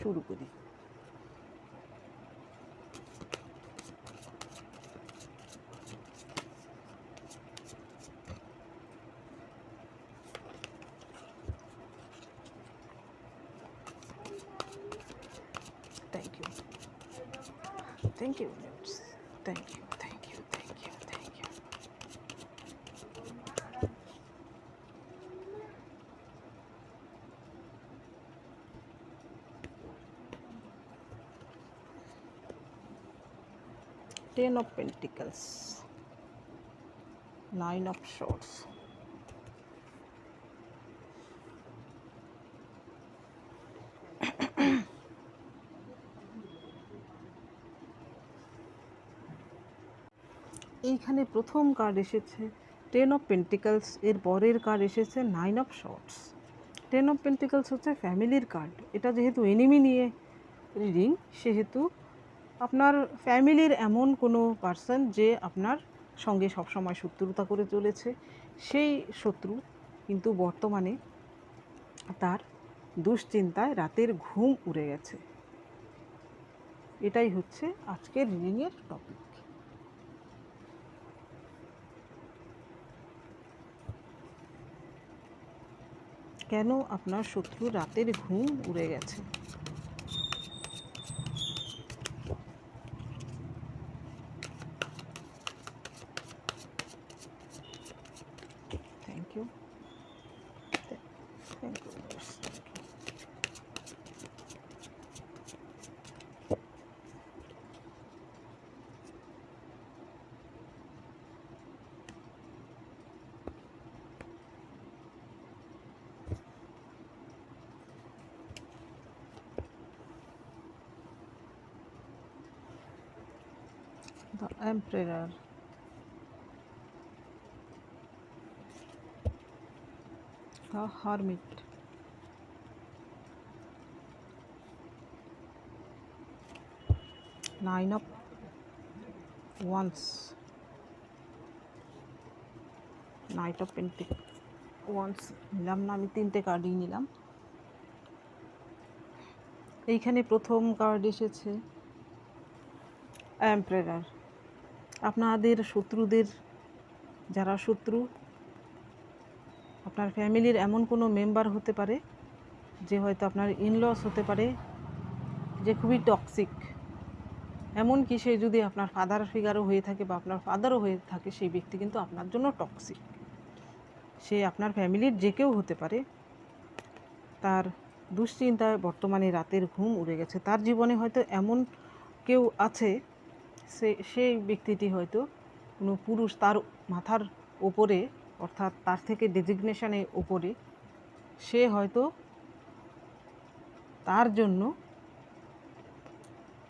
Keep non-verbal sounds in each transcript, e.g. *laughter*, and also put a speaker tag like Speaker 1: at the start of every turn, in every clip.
Speaker 1: শুরু করি thank you thank you thank you thank you thank you thank you ten of pentacles. Nine of swords. *clears throat* এইখানে প্রথম card এসেছে ten of pentacles এর পরের card এসেছে nine of swords ten of pentacles হচ্ছে ফ্যামিলির কার্ড এটা যেহেতু এনিমি নিয়ে রিডিং সেহেতু আপনার ফ্যামিলির এমন কোনো পার্সন যে আপনার সঙ্গে সবসময় শত্রুতা করে চলেছে? সেই শত্রু কিন্তু বর্তমানে তার দুশ্চিন্তায় রাতের ঘুম উড়ে গেছে। এটাই হচ্ছে আজকের রিডিংয়ের টপিক কেন আপনার শত্রু রাতের ঘুম উড়ে গেছে thank you thank you the emperor. The hermit. Nine of wands knight of pentacle wands নিলাম না, আমি তিনটে কার্ডই নিলাম। এইখানে প্রথম কার্ড এসেছে এম্প্রেরার আপনাদের শত্রুদের, যারা শত্রু, আপনার ফ্যামিলির এমন কোনো মেম্বার হতে পারে যে হয়তো আপনার ইনলস হতে পারে, যে খুবই টক্সিক এমনকি সে যদি আপনার ফাদার ফিগারও হয়ে থাকে বা আপনার ফাদারও হয়ে থাকে, সেই ব্যক্তি কিন্তু আপনার জন্য টক্সিক সে আপনার ফ্যামিলির যে কেউ হতে পারে, তার দুশ্চিন্তায় বর্তমানে রাতের ঘুম উড়ে গেছে। তার জীবনে হয়তো এমন কেউ আছে সে, সেই ব্যক্তিটি হয়তো কোনো পুরুষ তার মাথার ওপরে অর্থাৎ তার থেকে ডেজিগনেশনে ওপরে সে হয়তো তার জন্য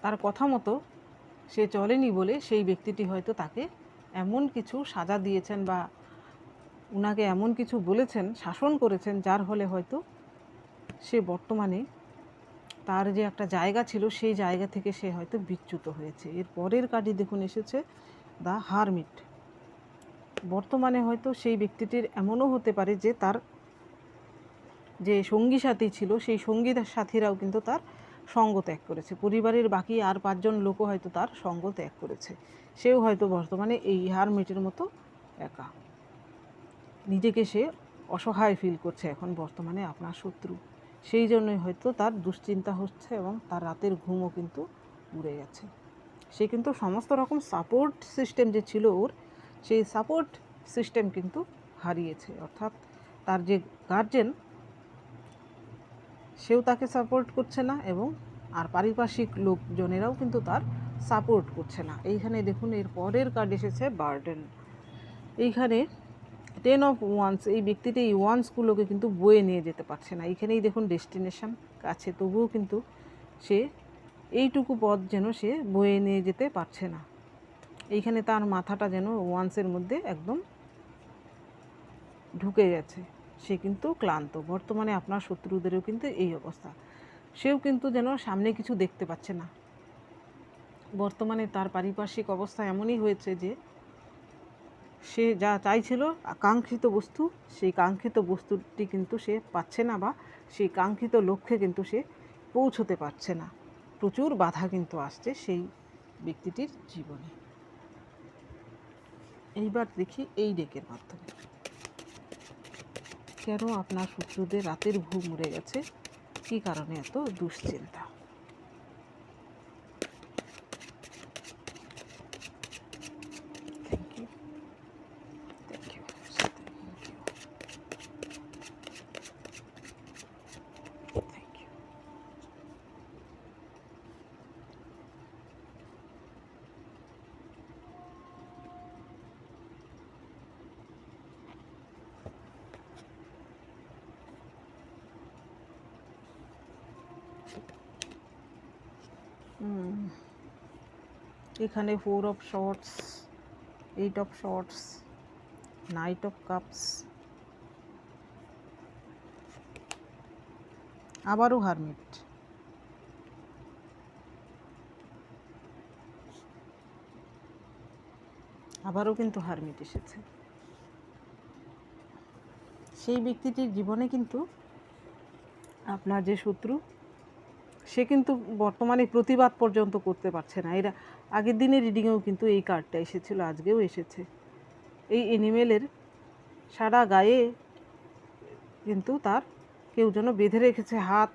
Speaker 1: তার কথা মতো সে চলেনি বলে সেই ব্যক্তিটি হয়তো তাকে এমন কিছু সাজা দিয়েছেন বা উনাকে এমন কিছু বলেছেন, শাসন করেছেন, যার হলে হয়তো সে বর্তমানে তার যে একটা জায়গা ছিল, সেই জায়গা থেকে সে হয়তো বিচ্যুত হয়েছে। এর পরের কার্ডই দেখুন এসেছে দ্য হারমিট। বর্তমানে হয়তো সেই ব্যক্তিটির এমনও হতে পারে যে তার যে সঙ্গী সাথী ছিল, সেই সঙ্গী সাথীরাও কিন্তু তার সঙ্গ ত্যাগ করেছে। পরিবারের বাকি আর পাঁচজন লোকও হয়তো তার সঙ্গ ত্যাগ করেছে। সেও হয়তো বর্তমানে এই হারমিটের মতো একা। নিজেকে সে অসহায় ফিল করছে এখন বর্তমানে আপনার শত্রু। সেই জন্যই হয়তো তার দুশ্চিন্তা হচ্ছে এবং তার রাতের ঘুমও কিন্তু উড়ে গেছে। সে কিন্তু সমস্ত রকম সাপোর্ট সিস্টেম যে ছিল ওর, সেই সাপোর্ট সিস্টেম কিন্তু হারিয়েছে। অর্থাৎ তার যে গার্জেন সেও তাকে সাপোর্ট করছে না এবং আর পারিপার্শ্বিক লোকজনেরাও কিন্তু তার সাপোর্ট করছে না। এইখানে দেখুন, এর পরের কার্ড এসেছে বার্ডেন এইখানে টেন অফ ওয়ান্স এই ব্যক্তিটি এই ওয়ান্সগুলোকে কিন্তু বয়ে নিয়ে যেতে পারছে না। এইখানেই দেখুন ডেস্টিনেশন কাছে, তবুও কিন্তু সে এইটুকু পথ যেন সে বয়ে নিয়ে যেতে পারছে না। এইখানে তার মাথাটা যেন ওয়ান্সের মধ্যে একদম ঢুকে গেছে। সে কিন্তু ক্লান্ত। বর্তমানে আপনার শত্রুদেরও কিন্তু এই অবস্থা। সেও কিন্তু যেন সামনে কিছু দেখতে পাচ্ছে না। বর্তমানে তার পারিপার্শ্বিক অবস্থা এমনই হয়েছে যে সে যা চাইছিল কাঙ্ক্ষিত বস্তু, সেই কাঙ্ক্ষিত বস্তুটি কিন্তু সে পাচ্ছে না বা সেই কাঙ্ক্ষিত লক্ষ্যে কিন্তু সে পৌঁছতে পারছে না। প্রচুর বাধা কিন্তু আসছে সেই ব্যক্তিটির জীবনে। এইবার দেখি এই ডেকের মাধ্যমে। কেন আপনার শত্রুদের রাতের ঘুম উড়ে গেছে? কী কারণে এত দুশ্চিন্তা? এখানে four of swords eight of swords knight of cups আবারও হারমিট আবারও কিন্তু হারমিট এসেছে। সেই ব্যক্তিটির জীবনে কিন্তু আপনার যে শত্রু সে কিন্তু বর্তমানে প্রতিবাদ পর্যন্ত করতে পারছে না। এরা আগের দিনের রিডিংয়েও কিন্তু এই কার্ডটা এসেছিল, আজকেও এসেছে। এই এনিমেলের সারা গায়ে কিন্তু তার কেউ যেন বেঁধে রেখেছে হাত।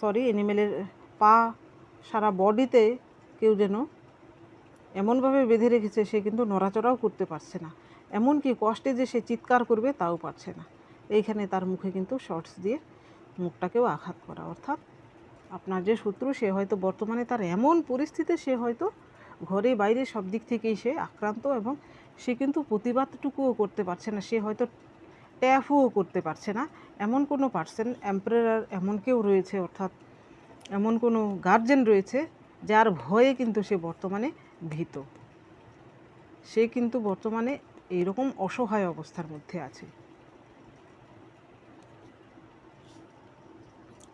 Speaker 1: সরি এনিমেলের পা সারা বডিতে কেউ যেন এমনভাবে বেঁধে রেখেছে, সে কিন্তু নড়াচড়াও করতে পারছে না। এমনকি কষ্টে যে সে চিৎকার করবে, তাও পারছে না। এইখানে তার মুখে কিন্তু শর্টস দিয়ে মুখটাকেও আঘাত করা, অর্থাৎ আপনার যে শত্রু, সে হয়তো বর্তমানে তার এমন পরিস্থিতি সে হয়তো ঘরে, বাইরে সব দিক থেকেই সে আক্রান্ত এবং সে কিন্তু প্রতিবাদটুকুও করতে পারছে না। সে হয়তো ট্যাফও করতে পারছে না। এমন কোনো পার্সেন এম্পায়ার এমন কেউ রয়েছে, অর্থাৎ এমন কোনো গার্জেন রয়েছে যার ভয়ে কিন্তু সে বর্তমানে ভীত। সে কিন্তু বর্তমানে এইরকম অসহায় অবস্থার মধ্যে আছে।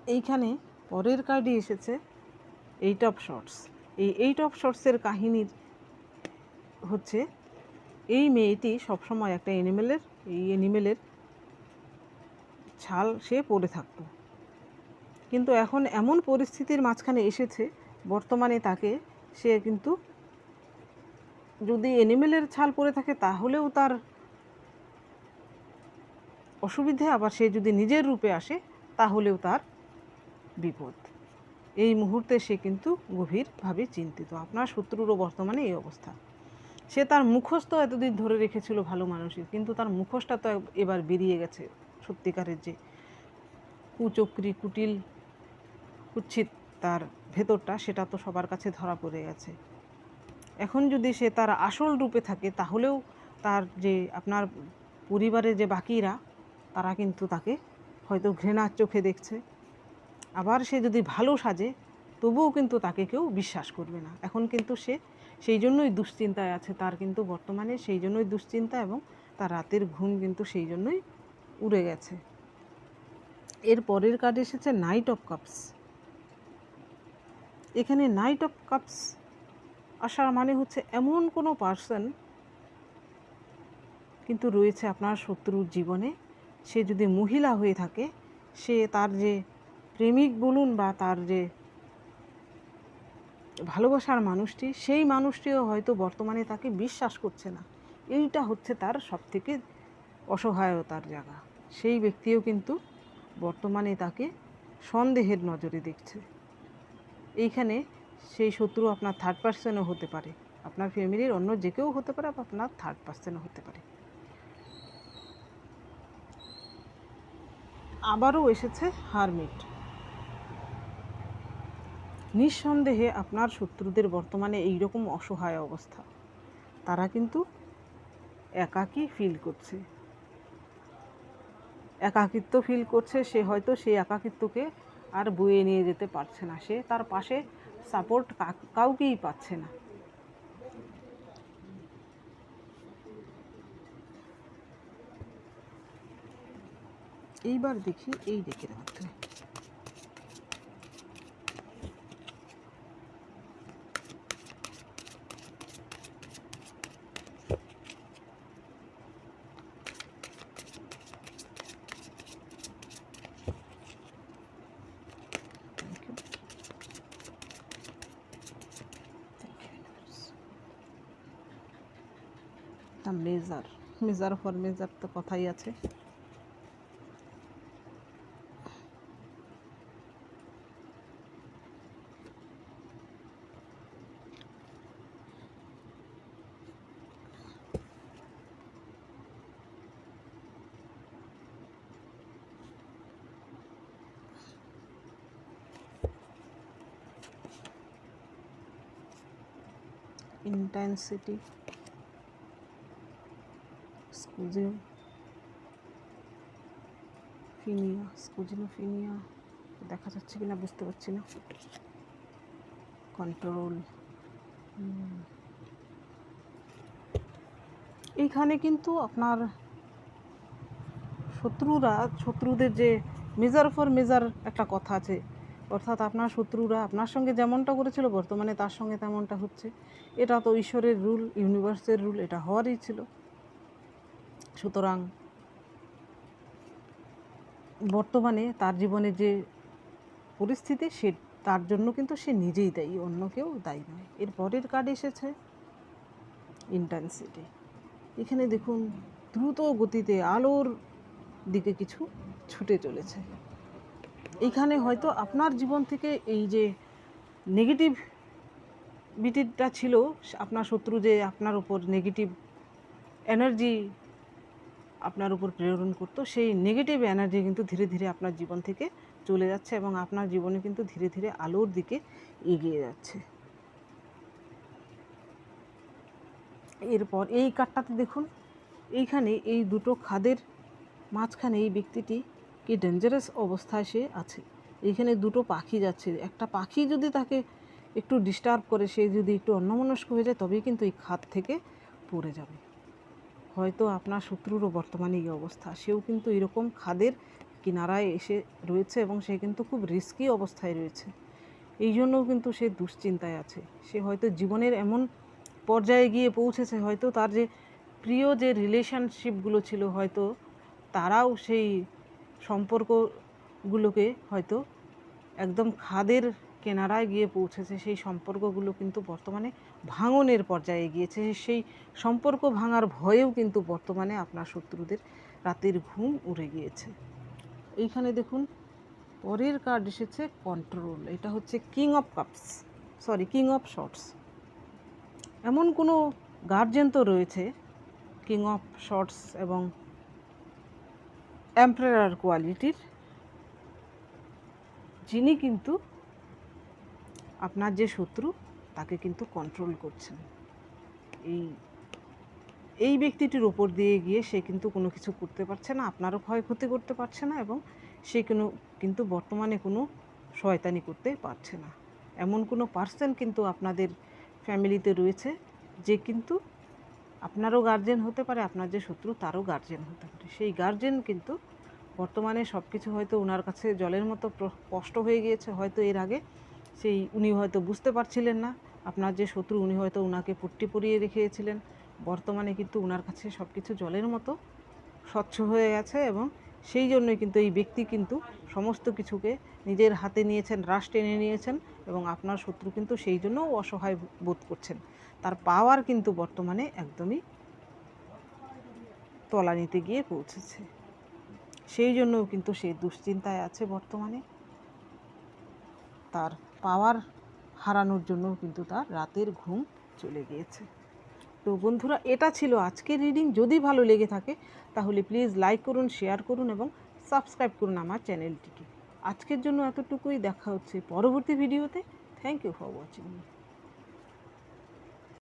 Speaker 1: এইখানে পরের কার্ডই এসেছে এইট অফ শর্টস এই এইট অফ শর্টসের কাহিনীর হচ্ছে এই মেয়েটি সবসময় একটা এনিমেলের এই এনিমেলের ছাল সে পরে থাকতো। কিন্তু এখন এমন পরিস্থিতির মাঝখানে এসেছে, বর্তমানে তাকে সে কিন্তু যদি এনিমেলের ছাল পরে থাকে তাহলেও তার অসুবিধে, আবার সে যদি নিজের রূপে আসে তাহলেও তার বিপদ। এই মুহূর্তে সে কিন্তু গভীরভাবে চিন্তিত। আপনার শত্রুরও বর্তমানে এই অবস্থা। সে তার মুখোশ তো এতদিন ধরে রেখেছিল ভালো মানুষের, কিন্তু তার মুখোশটা তো এবার বেরিয়ে গেছে সত্যিকারের যে কুচক্রি কুটিল কুচ্ছিত তার ভেতরটা, সেটা তো সবার কাছে ধরা পড়ে গেছে। এখন যদি সে তার আসল রূপে থাকে, তাহলেও তার যে আপনার পরিবারের যে বাকিরা, তারা কিন্তু তাকে হয়তো ঘৃণার চোখে দেখছে। আবার সে যদি ভালো সাজে, তবুও কিন্তু তাকে কেউ বিশ্বাস করবে না। এখন কিন্তু সে সেই জন্যই দুশ্চিন্তায় আছে, তার কিন্তু বর্তমানে সেই জন্যই দুশ্চিন্তা এবং তার রাতের ঘুম কিন্তু সেই জন্যই উড়ে গেছে। এর পরের কার্ড এসেছে নাইট অফ কাপস এখানে নাইট অফ কাপস আসার মানে হচ্ছে এমন কোনো পার্সন কিন্তু রয়েছে আপনার শত্রুর জীবনে। সে যদি মহিলা হয়ে থাকে, সে তার যে প্রেমিক বলুন বা তার যে ভালোবাসার মানুষটি, সেই মানুষটিও হয়তো বর্তমানে তাকে বিশ্বাস করছে না। এইটা হচ্ছে তার সবথেকে অসহায়তার জায়গা। সেই ব্যক্তিও কিন্তু বর্তমানে তাকে সন্দেহের নজরে দেখছে। এইখানে সেই শত্রু আপনার থার্ড পার্সনও হতে পারে। আপনার ফ্যামিলির অন্য যে কেউ হতে পারে বা আপনার থার্ড পার্সনও হতে পারে। আবারও এসেছে হারমিট। নিঃসন্দেহে আপনার শত্রুদের বর্তমানে এই রকম অসহায় অবস্থা। তারা কিন্তু একাকী ফিল করছে। একাকিত্ব ফিল করছে, সে হয়তো সেই একাকিত্বকে আর বয়ে নিয়ে যেতে পারছে না। সে তার পাশে সাপোর্ট কাউকেই পাচ্ছে না। এইবার দেখি এই ডেকের মাধ্যমে মেজার ফর মেজার তো কথাই আছে। Intensity. ফিনিয়া স্কুজিনো ফিনিয়া দেখা যাচ্ছে কিনা, বুঝতে পারছি না। কন্ট্রোল এইখানে কিন্তু আপনার শত্রুরা, শত্রুদের যে মেজার ফর মেজার একটা কথা আছে। অর্থাৎ আপনার শত্রুরা, আপনার সঙ্গে যেমনটা করেছিল, বর্তমানে তার সঙ্গে তেমনটা হচ্ছে। এটা তো ঈশ্বরের রুল ইউনিভার্সের রুল এটা হওয়ারই ছিল। সুতরাং বর্তমানে তার জীবনে যে পরিস্থিতি, সে তার জন্য কিন্তু সে নিজেই দায়ী, অন্য কেউ দায়ী নয়। এর পরের কার্ড এসেছে ইন্টেন্সিটি এখানে দেখুন, দ্রুত গতিতে আলোর দিকে কিছু ছুটে চলেছে। এখানে হয়তো আপনার জীবন থেকে এই যে নেগেটিভ বিটিটা ছিল, আপনার শত্রু যে আপনার উপর নেগেটিভ এনার্জি আপনার উপর প্রেরণ করতো, সেই নেগেটিভ এনার্জি কিন্তু ধীরে ধীরে আপনার জীবন থেকে চলে যাচ্ছে এবং আপনার জীবনে কিন্তু ধীরে ধীরে আলোর দিকে এগিয়ে যাচ্ছে। এরপর এই কার্ডটাতে দেখুন, এইখানে এই দুটো খাদের মাঝখানে এই ব্যক্তিটি কি ডেঞ্জারাস অবস্থায় সে আছে। এইখানে দুটো পাখি যাচ্ছে, একটা পাখি যদি তাকে একটু ডিস্টার্ব করে, সে যদি একটু অন্যমনস্ক হয়ে যায়, তবেই কিন্তু এই খাদ থেকে পড়ে যাবে। হয়তো আপনার শত্রুরও বর্তমানে এই অবস্থা। সেও কিন্তু এরকম খাদের কিনারায় এসে রয়েছে এবং সে কিন্তু খুব রিস্কি অবস্থায় রয়েছে। এই জন্যও কিন্তু সে দুশ্চিন্তায় আছে। সে হয়তো জীবনের এমন পর্যায়ে গিয়ে পৌঁছেছে, হয়তো তার যে প্রিয় যে রিলেশনশিপগুলো ছিল, হয়তো তারাও সেই সম্পর্কগুলোকে হয়তো একদম খাদের কেনারায় গিয়ে পৌঁছেছে। সেই সম্পর্কগুলো কিন্তু বর্তমানে ভাঙনের পর্যায়ে গিয়েছে সেই সম্পর্ক ভাঙার ভয়েও কিন্তু বর্তমানে আপনার শত্রুদের রাতের ঘুম উড়ে গিয়েছে। এইখানে দেখুন, পরের কার্ড এসেছে কন্ট্রোল এটা হচ্ছে king of cups sorry king of shorts এমন কোনো গার্জেন তো রয়েছে কিং অফ শর্টস এবং এম্পারার কোয়ালিটির যিনি কিন্তু আপনার যে শত্রু, তাকে কিন্তু কন্ট্রোল করছেন। এই এই ব্যক্তিটির ওপর দিয়ে গিয়ে সে কিন্তু কোনো কিছু করতে পারছে না, আপনারও ক্ষয়ক্ষতি করতে পারছে না এবং সে কোনো, কিন্তু বর্তমানে কোনো শয়তানি করতে পারছে না। এমন কোনো পার্সন কিন্তু আপনাদের ফ্যামিলিতে রয়েছে যে কিন্তু আপনারও গার্জেন হতে পারে, আপনার যে শত্রু, তারও গার্জেন হতে পারে। সেই গার্জেন কিন্তু বর্তমানে সব কিছু হয়তো ওনার কাছে জলের মতো স্পষ্ট হয়ে গিয়েছে, হয়তো এর আগে সেই উনি হয়তো বুঝতে পারছিলেন না। আপনার যে শত্রু, উনি হয়তো ওনাকে পট্টি পরিয়ে রেখেছিলেন বর্তমানে কিন্তু ওনার কাছে সব কিছু জলের মতো, স্বচ্ছ হয়ে গেছে এবং সেই জন্যই কিন্তু এই ব্যক্তি কিন্তু সমস্ত কিছুকে নিজের হাতে নিয়েছেন রাশ টেনে নিয়েছেন এবং আপনার শত্রু কিন্তু সেই জন্য অসহায় বোধ করছেন। তার পাওয়ার কিন্তু বর্তমানে একদমই তলানিতে গিয়ে পৌঁছেছে। সেই জন্যও কিন্তু সে দুশ্চিন্তায় আছে বর্তমানে। তার পাওয়ার হারানোর জন্য কিন্তু তার রাতের ঘুম চলে গিয়েছে। তো বন্ধুরা, এটা ছিল আজকের রিডিং। যদি ভালো লেগে থাকে, তাহলে প্লিজ লাইক করুন, শেয়ার করুন এবং সাবস্ক্রাইব করুন আমার চ্যানেলটিকে। আজকের জন্য এতটুকুই। দেখা হচ্ছে পরবর্তী ভিডিওতে। Thank you for watching